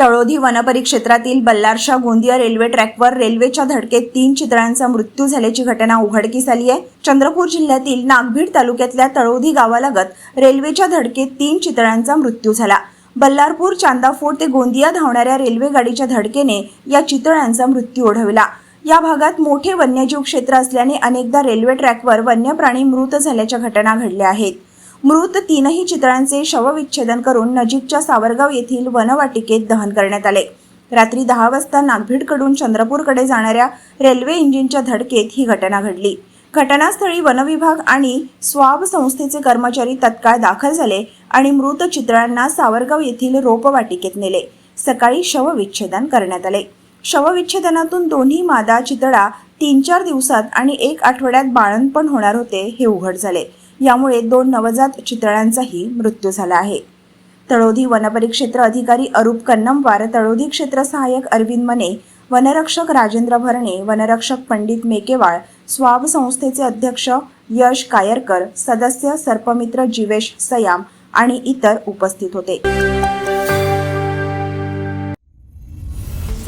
तळोधी वनपरिक्षेत्रातील Ballarshah Gondia railway ट्रॅकवर रेल्वेच्या धडकेत तीन चितळ्यांचा मृत्यू झाल्याची घटना उघडकीस आली आहे. चंद्रपूर जिल्ह्यातील नागभीड तालुक्यातल्या तळोधी गावालगत रेल्वेच्या धडकेत तीन चितळ्यांचा मृत्यू झाला. बल्लारपूर चांदाफोड ते गोंदिया धावणाऱ्या रेल्वे गाडीच्या धडकेने या चितळ्यांचा मृत्यू ओढवला. या भागात मोठे वन्यजीव क्षेत्र असल्याने अनेकदा रेल्वे ट्रॅकवर वन्य प्राणी मृत झाल्याच्या घटना घडल्या आहेत. मृत तीनही चितळांचे शवविच्छेदन करून नजीकच्या सावरगाव येथील वनवाटिकेत दहन करण्यात आले. रात्री दहा वाजता नागभीडकडून चंद्रपूरकडे जाणाऱ्या रेल्वे इंजिनच्या धडकेत ही घटना घडली. घटनास्थळी वनविभाग आणि स्वाब संस्थेचे कर्मचारी तत्काळ दाखल झाले आणि मृत चित्रांना सावरगाव येथील रोपवाटिकेत नेले. सकाळी शवविच्छेदन करण्यात आले. शवविच्छेदनातून दोन्ही मादा चितळा तीन चार दिवसात आणि एक आठवड्यात बाळणपण होणार होते हे उघड झाले. यामुळे दोन नवजात चितळांचाही मृत्यू झाला आहे. तळोधी वनपरिक्षेत्र अधिकारी अरूप कन्नमवार तळोधी क्षेत्र सहाय्यक अरविंद मने वनरक्षक राजेंद्र भरणे वनरक्षक पंडित मेकेवाळ स्वाब संस्थेचे अध्यक्ष यश कायरकर सदस्य सर्पमित्र जीवेश सयाम आणि इतर उपस्थित होते.